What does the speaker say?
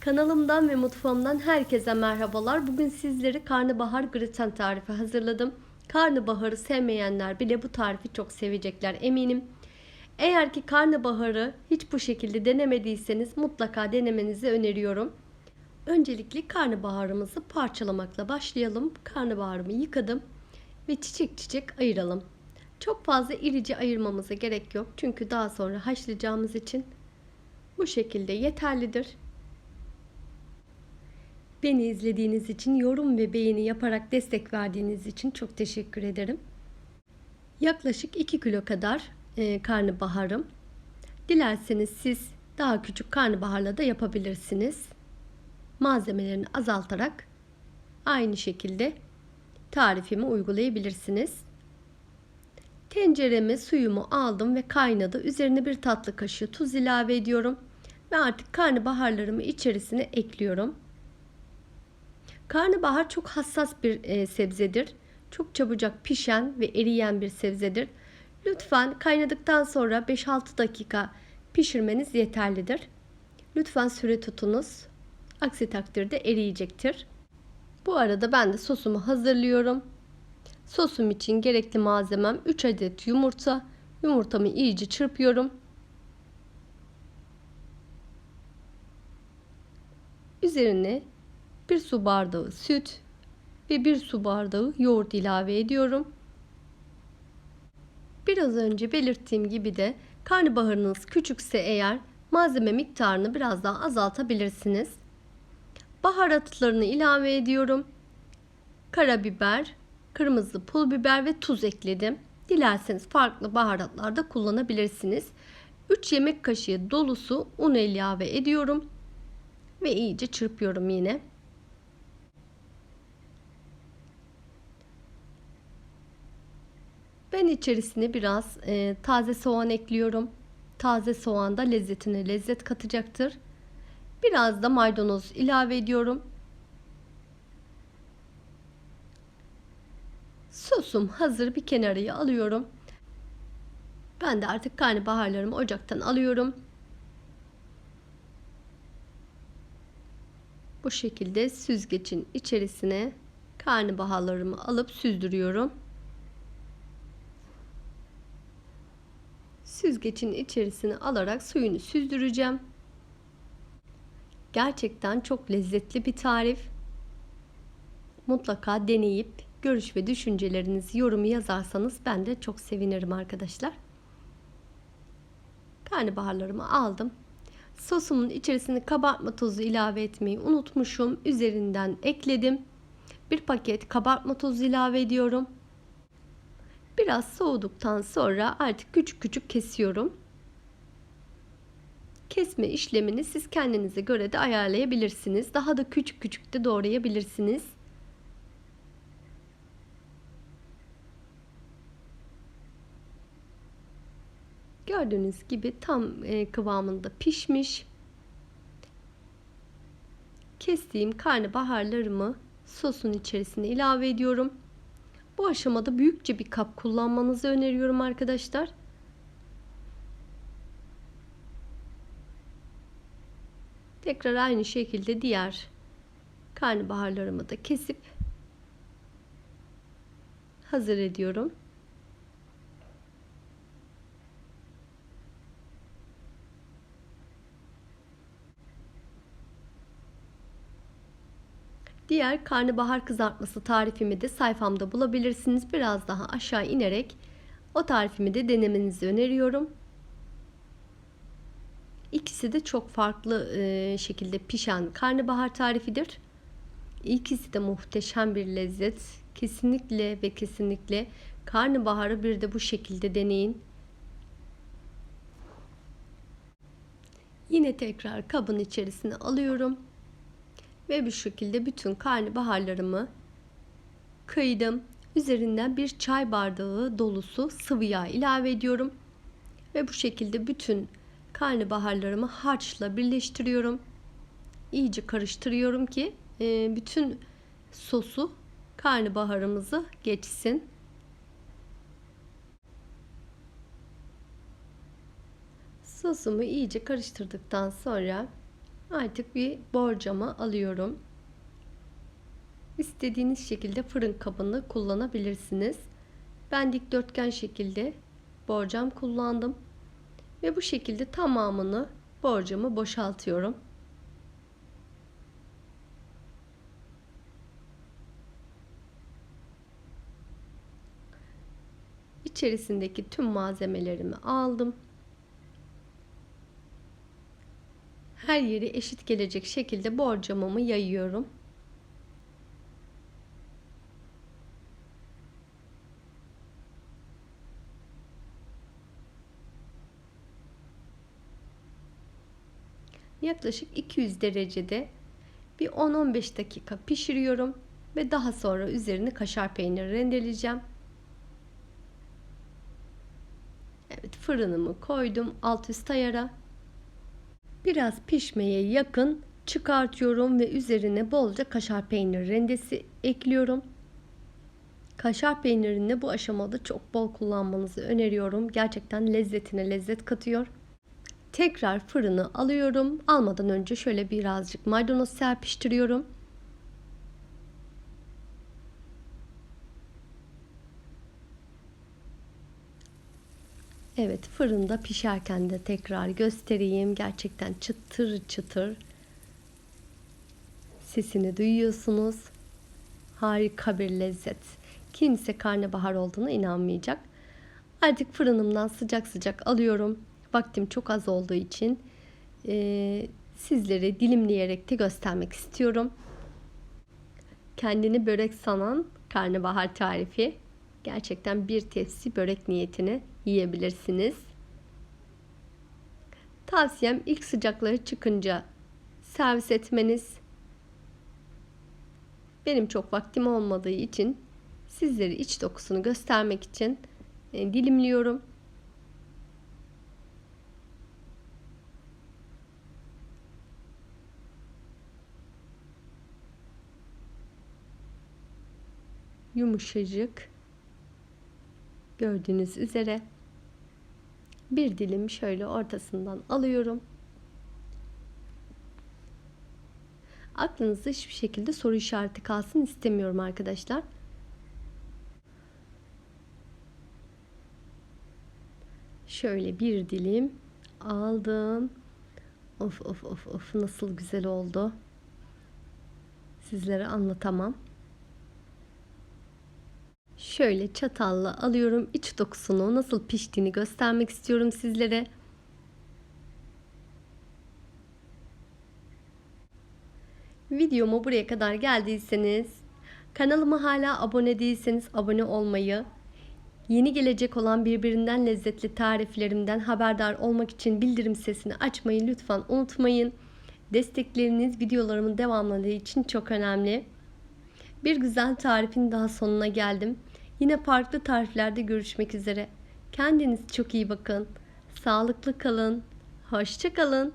Kanalımdan ve mutfağımdan herkese merhabalar. Bugün sizlere karnabahar graten tarifi hazırladım. Karnabaharı sevmeyenler bile bu tarifi çok sevecekler eminim. Eğer ki karnabaharı hiç bu şekilde denemediyseniz mutlaka denemenizi öneriyorum. Öncelikle karnabaharımızı parçalamakla başlayalım. Karnabaharımı yıkadım ve çiçek çiçek ayıralım. Çok fazla irice ayırmamıza gerek yok. Çünkü daha sonra haşlayacağımız için bu şekilde yeterlidir. Beni izlediğiniz için, yorum ve beğeni yaparak destek verdiğiniz için çok teşekkür ederim. Yaklaşık 2 kilo kadar e, karnabaharım. Dilerseniz siz daha küçük karnabaharla da yapabilirsiniz. Malzemelerini azaltarak aynı şekilde tarifimi uygulayabilirsiniz. Tencereme suyumu aldım ve kaynadı. Üzerine bir tatlı kaşığı tuz ilave ediyorum ve artık karnabaharlarımı içerisine ekliyorum. Karnabahar çok hassas bir e, sebzedir. Çok çabucak pişen ve eriyen bir sebzedir. Lütfen kaynadıktan sonra 5-6 dakika pişirmeniz yeterlidir. Lütfen süre tutunuz. Aksi takdirde eriyecektir. Bu arada ben de sosumu hazırlıyorum. Sosum için gerekli malzemem 3 adet yumurta. Yumurtamı iyice çırpıyorum. Üzerine bir su bardağı süt ve bir su bardağı yoğurt ilave ediyorum. Biraz önce belirttiğim gibi de karnabaharınız küçükse eğer malzeme miktarını biraz daha azaltabilirsiniz. Baharatlarını ilave ediyorum. Karabiber, kırmızı pul biber ve tuz ekledim. Dilerseniz farklı baharatlar da kullanabilirsiniz. 3 yemek kaşığı dolusu un ilave ediyorum ve iyice çırpıyorum yine. Ben içerisine biraz e, taze soğan ekliyorum. Taze soğan da lezzetine lezzet katacaktır. Biraz da maydanoz ilave ediyorum. Sosum hazır bir kenarıya alıyorum. Ben de artık karnabaharlarımı ocaktan alıyorum. Bu şekilde süzgecin içerisine karnabaharlarımı alıp süzdürüyorum. Süzgecin içerisine alarak suyunu süzdüreceğim. Gerçekten çok lezzetli bir tarif. Mutlaka deneyip görüş ve düşüncelerinizi yorumu yazarsanız ben de çok sevinirim arkadaşlar. Karnabaharlarımı aldım. Sosumun içerisine kabartma tozu ilave etmeyi unutmuşum. Üzerinden ekledim. Bir paket kabartma tozu ilave ediyorum. Biraz soğuduktan sonra artık küçük küçük kesiyorum. Kesme işlemini siz kendinize göre de ayarlayabilirsiniz. Daha da küçük küçük de doğrayabilirsiniz. Gördüğünüz gibi tam e, kıvamında pişmiş. Kestiğim karnabaharlarımı sosun içerisine ilave ediyorum. Bu aşamada büyükçe bir kap kullanmanızı öneriyorum arkadaşlar. Tekrar aynı şekilde diğer karnabaharlarımı da kesip hazır ediyorum. Diğer karnabahar kızartması tarifimi de sayfamda bulabilirsiniz. Biraz daha aşağı inerek o tarifimi de denemenizi öneriyorum. İkisi de çok farklı e, şekilde pişen karnabahar tarifidir. İkisi de muhteşem bir lezzet. Kesinlikle ve kesinlikle karnabaharı bir de bu şekilde deneyin. Yine tekrar kabın içerisine alıyorum. Ve bu şekilde bütün karnabaharlarımı kıydım. Üzerinden bir çay bardağı dolusu sıvı yağ ilave ediyorum. Ve bu şekilde bütün karnabaharlarımı harçla birleştiriyorum. İyice karıştırıyorum ki e, bütün sosu karnabaharımızı geçsin. Sosumu iyice karıştırdıktan sonra Artık bir borcamı alıyorum. İstediğiniz şekilde fırın kabını kullanabilirsiniz. Ben dikdörtgen şekilde borcam kullandım. Ve bu şekilde tamamını borcamı boşaltıyorum. İçerisindeki tüm malzemelerimi aldım. Her yeri eşit gelecek şekilde borcamımı yayıyorum. Yaklaşık 200 derecede bir 10-15 dakika pişiriyorum ve daha sonra üzerine kaşar peyniri rendeleyeceğim. Evet fırınımı koydum alt üst ayara. Biraz pişmeye yakın çıkartıyorum ve üzerine bolca kaşar peyniri rendesi ekliyorum. Kaşar peynirini bu aşamada çok bol kullanmanızı öneriyorum. Gerçekten lezzetine lezzet katıyor. Tekrar fırını alıyorum. Almadan önce şöyle birazcık maydanoz serpiştiriyorum. Evet fırında pişerken de tekrar göstereyim. Gerçekten çıtır çıtır sesini duyuyorsunuz. Harika bir lezzet. Kimse karnabahar olduğuna inanmayacak. Artık fırınımdan sıcak sıcak alıyorum. Vaktim çok az olduğu için e, sizlere dilimleyerek de göstermek istiyorum. Kendini börek sanan karnabahar tarifi. Gerçekten bir tepsi börek niyetine yiyebilirsiniz. Tavsiyem ilk sıcakları çıkınca servis etmeniz. Benim çok vaktim olmadığı için sizlere iç dokusunu göstermek için e, dilimliyorum. Yumuşacık. Gördüğünüz üzere bir dilim şöyle ortasından alıyorum. Aklınızda hiçbir şekilde soru işareti kalsın istemiyorum arkadaşlar. Şöyle bir dilim aldım. Of of of of nasıl güzel oldu. Sizlere anlatamam. Şöyle çatalla alıyorum. iç dokusunu nasıl piştiğini göstermek istiyorum sizlere. Videomu buraya kadar geldiyseniz, kanalıma hala abone değilseniz abone olmayı, yeni gelecek olan birbirinden lezzetli tariflerimden haberdar olmak için bildirim sesini açmayı lütfen unutmayın. Destekleriniz videolarımın devamlılığı için çok önemli. Bir güzel tarifin daha sonuna geldim. Yine farklı tariflerde görüşmek üzere. Kendiniz çok iyi bakın. Sağlıklı kalın. Hoşça kalın.